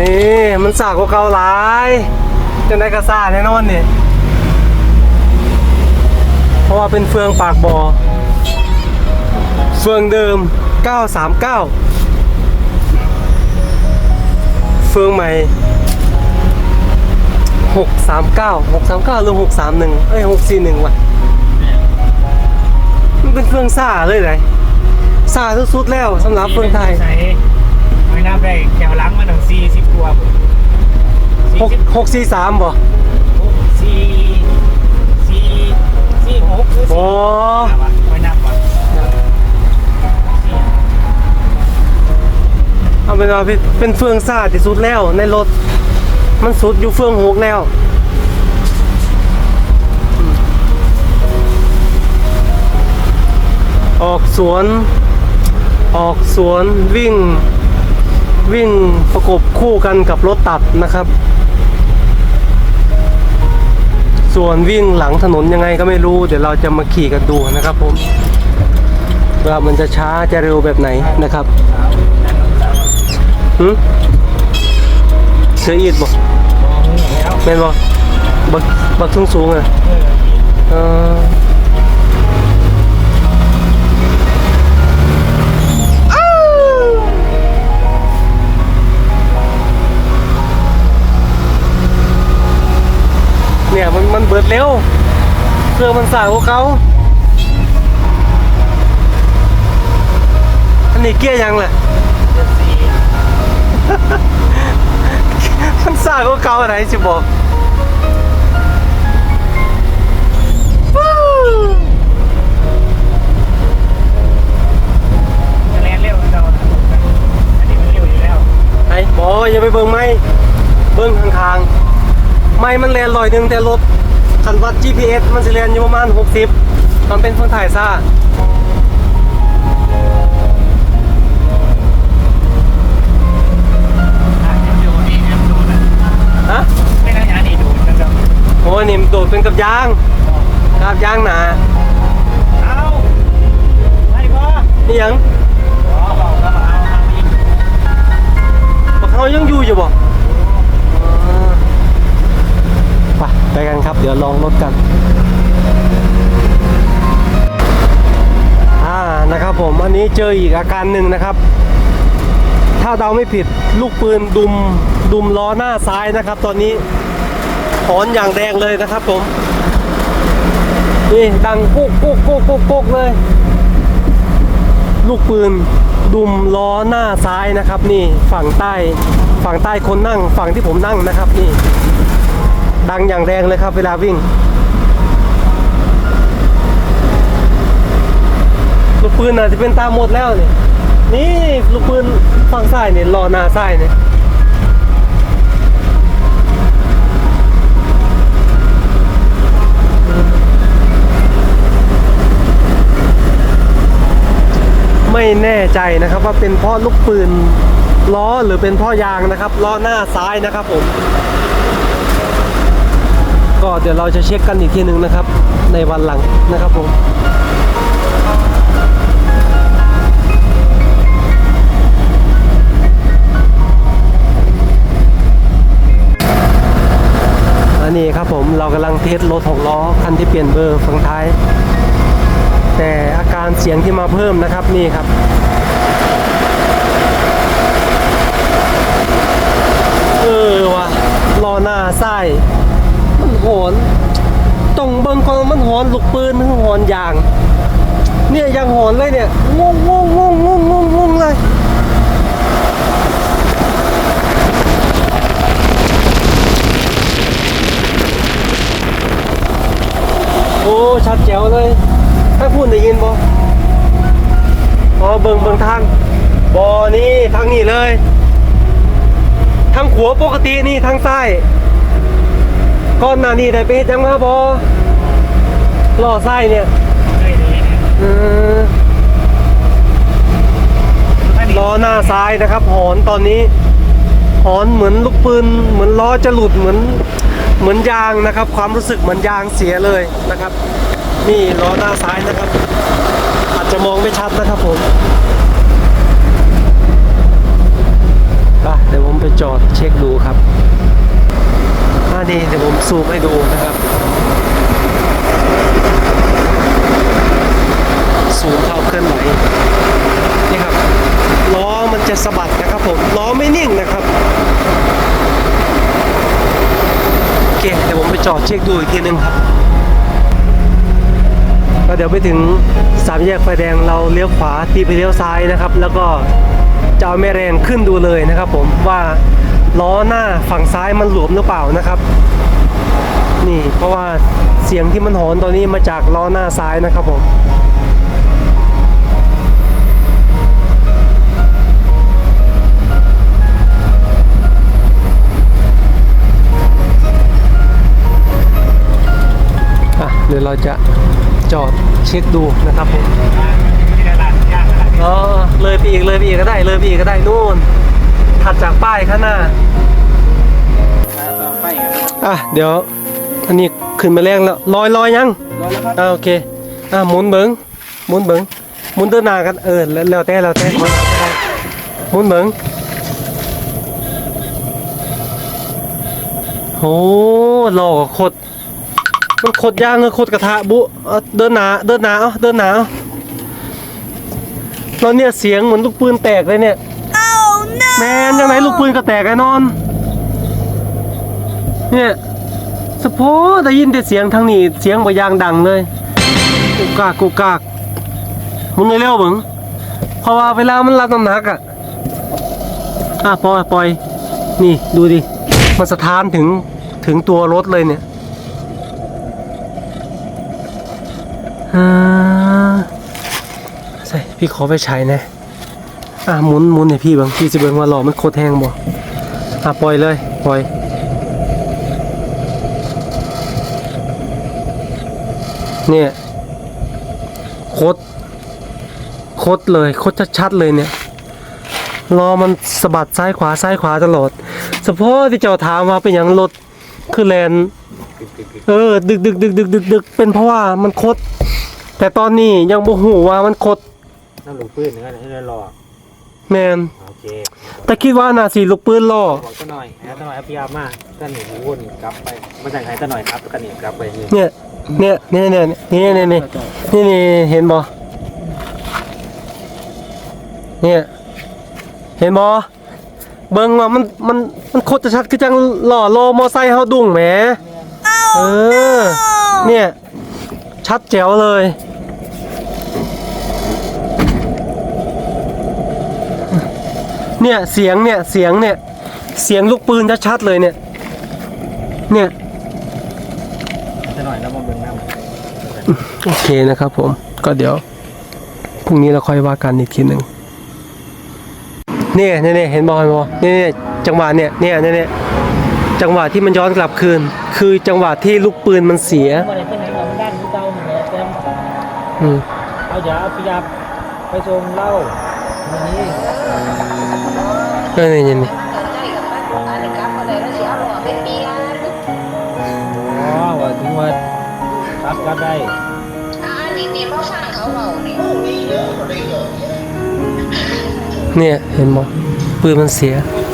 นี่มันสากกว่าเก่าหลายจังได้กระซ่าแน่นอนนี่เพราะว่าเป็นเฟืองปากบ่อเฟืองเดิม 939 เฟืองใหม่ 639 639หรือ631เอ้ย641ว่ะมันเป็นเฟืองซ่าเลยไหนซ่าสุดๆแล้วสำหรับเฟืองไทย ไม่น่าไปแถวหลังมันถึงสี่สิบตัว หกหกสี่สามบ่สี่สี่สี่หกหรือโอ้สี่ไม่นับว่ะเอาเป็นว่าเป็นเป็นเฟืองซ่าที่สุดแล้วในรถ มันสุดอยู่เฟืองหกแล้วอืมออกสวน ออกสวนวิ่ง วิ่งประกบคู่กันกับรถตัดนะครับ ส่วนวิ่งหลังถนนยังไงก็ไม่รู้ เดี๋ยวเราจะมาขี่กันดูนะครับผมว่ามันจะช้าจะเร็วแบบไหนนะครับหืเสืออีดบอกแล้วแม่นบอกบักบักสูงสูงๆอะเออเอออ้ เนี่ยมันมันเบิดเร็วเครื่องมันสายกว่าเขาอันนี้เกียร์ยังแหละเจ็ดสี่มันสายกว่าเก่าอะไรสิบอกวู้จะแล่นเร็วเราอันนี้มันเร็วอยู่แล้วไอ้บออย่าไปเบิ่งไม้เบิ่งข้างๆ ไม้มันแลนลอยหนึงแต่รถคันวัด GPS มันสิแลนอยู่ประมาณ 60 มันเป็นคนถ่ายซ่าอะเดี๋ยวดูนี่เดี๋ยวดูนะฮะไม่น่าจะนี่ดูนะครับโอ้ยนี่มันโดดเป็นกับยางกับยางหนา เอาไม่พอนี่หยัง องรถกันอ่านะครับผมอันนี้เจออีกอาการหนึ่งนะครับ ถ้าเดาไม่ผิดลูกปืนดุมดุมล้อหน้าซ้ายนะครับ ตอนนี้ถอนอย่างแดงเลยนะครับผมนี่ดังกุ๊กกุ๊กกุ๊กกุ๊กกุ๊กเลย ลูกปืนดุมล้อหน้าซ้ายนะครับ นี่ฝั่งใต้ฝั่งใต้คนนั่งฝั่งที่ผมนั่งนะครับนี่ ดังอย่างแรงเลยครับเวลาวิ่ง ลูกปืนอาจจะเป็นตามหมดแล้วนี่นี่ลูกปืนฝั่งซ้ายเนี่ยล้อหน้าซ้ายเนี่ยไม่แน่ใจนะครับว่าเป็นเพราะลูกปืนล้อหรือเป็นเพ่อยางนะครับล้อหน้าซ้ายนะครับผม ดี๋ยวเราจะเช็คกันอีกทีหนึ่งนะครับ ในวันหลังนะครับผมอันนี้ครับผมเรากำลังเทสรถหกล้อคันที่เปลี่ยนเบอร์ฝั่งท้าย แต่อาการเสียงที่มาเพิ่มนะครับนี่ครับเออว่ะล้อหน้าซ้ มันหอนต้องเบิ่งก่อนมันหอนลูกปืนหรือหอนยาง เนี่ยยังหอนเลยเนี่ยงงงงงงงงงงเลยโอ้ชัดแจ๋วเลยถ้าพูดได้ยินบ่อ๋อเบิ่งเบิ่งทางบ่นี่ทางนี้เลย ทางขวาปกตินี่ทางซ้าย ก่อนหน้านี้ได้ไปเฮ็ดหยังมาบ่ล้อซ้ายเนี่ยเฮ้ยนี่เนี่ยเอออันนี้ล้อหน้าซ้ายนะครับ หอนตอนนี้ หอนเหมือนลูกปืน เหมือนล้อจะหลุดเหมือนเหมือนยางนะครับ ความรู้สึกเหมือนยางเสียเลยนะครับ นี่ล้อหน้าซ้ายนะครับ อาจจะมองไม่ชัดนะครับผมไปเดี๋ยวผมไปจอดเช็ค นี่เดี๋ยวผม ซูมให้ดูนะครับ ซูมเข้าเคลื่อนไหวนี่ครับล้อมันจะสะบัดนะครับผมล้อไม่นิ่งนะครับโอเคเดี๋ยวผมไปจอดเช็คดูอีกทีนึงครับแล้วเดี๋ยวไปถึงสามแยกไฟแดงเราเลี้ยวขวาตีไปเลี้ยวซ้ายนะครับ แล้วก็จะเอาแม่แรงขึ้นดูเลยนะครับ ผมว่าล้อหน้าฝั่งซ้ายมันหลวมหรือเปล่านะครับ นี่ เพราะว่าเสียงที่มันหอนตอนนี้มาจากล้อหน้าซ้ายนะครับผมอะเดี๋ยวเราจะจอดเช็คดูนะครับผมอ๋อเลยไปอีกเลยไปอีกก็ได้เลยไปอีกก็ได้นู่นถัดจากป้ายข้างหน้าอะเดี๋ยว อันนี้ขึ้นมาแรงแล้วลอยลอยยังรอแล้วครับอ่าโอเคอะหมุนเบิงหมุนเบิงหมุนเดินหน้ากันเออแล้วแล้วแต่แล้วแต่หมุนเบิงโอ้หล่อโคตรมันโคตรย่างเลยโคตรกระทะบุเอาเดินหนาเดินหนาเอาเดินหนาเอาแล้วเนี่ยเสียงเหมือนลูกปืนแตกเลยเนี่ยแมนยังไงลูกปืนก็แตกแน่นอน เนี่ย สะโพได้ยินแต่เสียงทางนี้เสียงบ่ยางดังเลยกุกกากกุกกากมึงเร็วมึงเพราะว่าเวลามันรับน้ำหนักอะอะปล่อยปล่อยนี่ดูดิมันสะท้านถึงถึงตัวรถเลยเนี่ยใส่พี่ขอไปใช้นะอะหมุนหมุนให้พี่บางพี่จะเบิ่งว่าหล่อมันโคตรแห้งบ่อะปล่อยเลยปล่อย เนี่ยโคตรโคตรเลยโคตรชัดๆเลยเนี่ยรอมันสะบัดซ้ายขวาซ้ายขวาตลอดเฉพาะที่เจ้าถามว่าเป็นอย่างรถคือแลนเออ ดึกดึกดึกดึกดึกดึกเป็นเพราะว่ามันคด แต่ตอนนี้ยังบ่หูว่ามันคดน้ำหลวงปืนนึงให้ได้รอแมนโอเคแต่คิดว่าน่าสิลูกปืนล่อบอกตะหน่อยนะตะหน่อยเอาพยายามมาตะหนีวนกลับไปมาจากไหนตะหน่อยครับตะหนีกลับไปนี่เนี่ย เนี่ยเนี่ยเนี่ยเนี่ยเนี่ยเนี่ยนี่นี่เห็นบ่เนี่ยเห็นบ่เบิ่งว่ามันมันมันโคตรจะชัดคือจังหล่อโลมอไซค์เฮาดุ้งแหมเออเนี่ยชัดแจ๋วเลยเนี่ยเสียงเนี่ยเสียงเนี่ยเสียงลูกปืนชัดๆเลยเนี่ยเนี่ย ตะหน่อยแล้วมาเบิ่งน้ำโอเคนะครับผม ก็เดี๋ยวพรุ่งนี้เราค่อยว่ากันอีกทีหนึ่งเนี่ยเนี่ยเนี่ยเห็นบอลบอเนี่ยเนี่ยจังหวะเนี่ยเนี่ยเนี่ยเนี่ยจังหวะที่มันย้อนกลับคืน คือจังหวะที่ลูกปืนมันเสียมาไหนไปไหนเราด้านที่เจ้าเหนือเต็มอืมเอาอย่าเอาพยายามไปชมเหล้าวันนี้เออเนี่ยเนี่ รับกลับได้เนี่ยเห็นบอปืนมันเสียเ